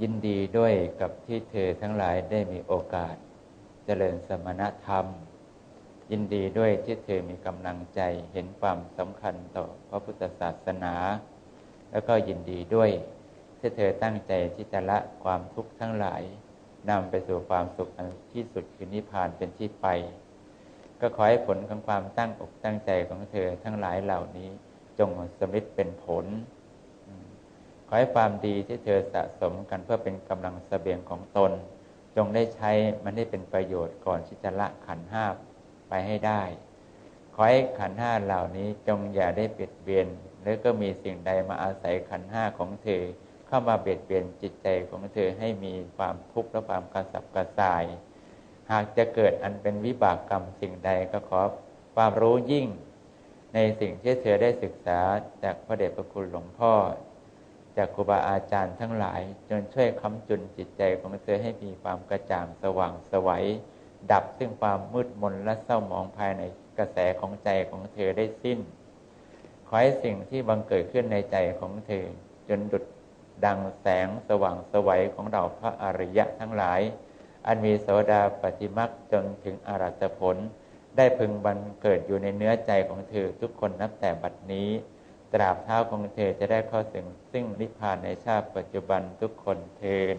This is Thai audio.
ยินดีด้วยกับที่เธอทั้งหลายได้มีโอกาส เจริญสมณธรรม ยินดีด้วยที่เธอมีกำลังใจเห็นความสำคัญต่อพระพุทธศาสนา แล้วก็ยินดีด้วยที่เธอตั้งใจที่จะละความทุกข์ทั้งหลายนำไปสู่ความสุขอันที่สุดคือนิพพานเป็นที่ไป ก็ขอให้ผลของความตั้งอกตั้งใจของเธอทั้งหลายเหล่านี้ จงสำเร็จเป็นผล อให้ความดีที่เธอสะสมกันเพื่อเป็นกำลังเสบียงของตน จงได้ใช้มันได้เป็นประโยชน์ก่อนที่จะละขันห้าไปให้ได้ ขอให้ขันห้าเหล่านี้จงอย่าได้เปลี่ยนเบียนหรือก็มีสิ่งใดมาอาศัยขันห้าของเธอ เข้ามาเบียดเบียนจิตใจของเธอให้มีความทุกข์และความกระสับกระส่าย หากจะเกิดอันเป็นวิบากกรรมสิ่งใดก็ขอความรู้ยิ่ง ในสิ่งที่เธอได้ศึกษาจากพระเดชพระคุณหลวงพ่อ จากครูบาอาจารย์ทั้งหลาย จนช่วยค้ำจุนจิตใจของเธอให้มีความกระจ่างสว่างสวัย ดับซึ่งความมืดมนและเศร้าหมองภายในกระแสของใจของเธอได้สิ้น ขอให้สิ่งที่บังเกิดขึ้นในใจของเธอ จนดุดดังแสงสว่างสวัยของเราพระอริยะทั้งหลาย อันมีโสดาปฏิมักจนถึงอรัตผล ได้พึงบันเกิดอยู่ในเนื้อใจของเธอทุกคนนับแต่บัดนี้ ตราบเท้าของเธอจะได้เข้าถึงซึ่งนิพพานในชาติปัจจุบันทุกคนเทน